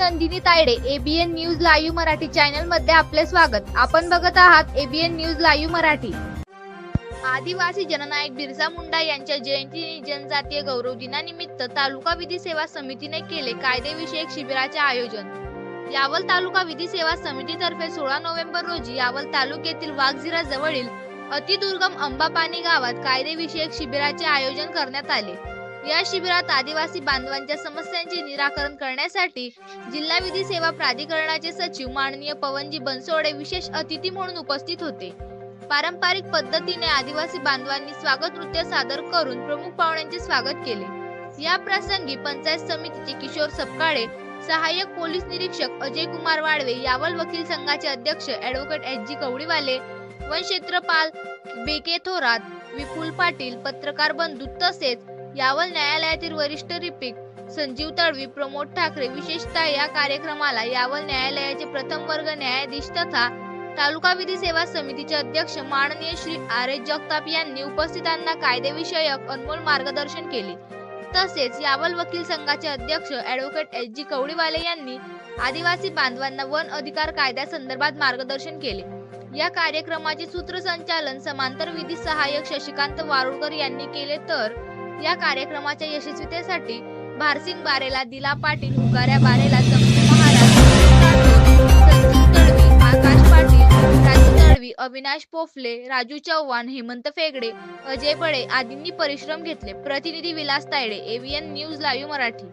Nandini Tayde ABN news live Marathi चॅनलमध्ये आपले स्वागत. आपण बघत आहात एबीएन न्यूज लाईव्ह मराठी. आदिवासी जननायक बिरसा मुंडा यांच्या जयंती जनजातीय गौरव दिनानिमित्त तालुका विधी सेवा समितीने केले कायदेविषयक शिबिराचे आयोजन. यावल तालुका विधी सेवा समितीतर्फे सोळा नोव्हेंबर रोजी यावल तालुक्यातील वाघझिरा जवळील अतिदुर्गम अंबापानी गावात कायदेविषयक शिबिराचे आयोजन करण्यात आले. या शिबिरात आदिवासी बांधवांच्या समस्यांचे निराकरण करण्यासाठी जिल्हा विधी सेवा प्राधिकरणाचे सचिव माननीय पवनजी बनसोडे विशेष अतिथी म्हणून उपस्थित होते. पारंपरिक पद्धतीने आदिवासी बांधवांनी स्वागत नृत्य सादर करून प्रमुख पाहुण्यांचे स्वागत केले. या प्रसंगी पंचायत समितीचे किशोर सपकाळे सहाय्यक पोलीस निरीक्षक अजय कुमार वाडवे यावल वकील संघाचे अध्यक्ष ऍडव्होकेट एच जी कवडीवाले वन क्षेत्रपाल बेके थोरात विपुल पाटील पत्रकार बंधू तसेच यावल न्यायालयातील वरिष्ठ रिपिक संजीव तडवी प्रमोद ठाकरे विशेषतः या कार्यक्रमाला यावल न्यायालयाचे प्रथम वर्ग न्यायाधीश तथा तालुका विधी सेवा समितीचे अध्यक्ष माननीय श्री आर एस जगताप यांनी उपस्थितांना कायदेविषयक अनमोल मार्गदर्शन केले. तसेच यावल वकील संघाचे अध्यक्ष ऍडव्होकेट एस जी कवडीवाले यांनी आदिवासी बांधवांना वन अधिकार कायद्यासंदर्भात मार्गदर्शन केले. या कार्यक्रमाचे सूत्रसंचालन समांतर विधी सहाय्यक शशिकांत वारुळकर यांनी केले तर या कार्यक्रमाच्या यशस्वीतेसाठी भारसिंग बारेला दिला पाटील उगाऱ्या बारेला जमू महाराज संजीव आकाश पाटील राजू तडवी अविनाश पोफले राजू चव्हाण हेमंत फेगडे अजय बळे आदींनी परिश्रम घेतले. प्रतिनिधी Vilas Tayde ABN news live Marathi.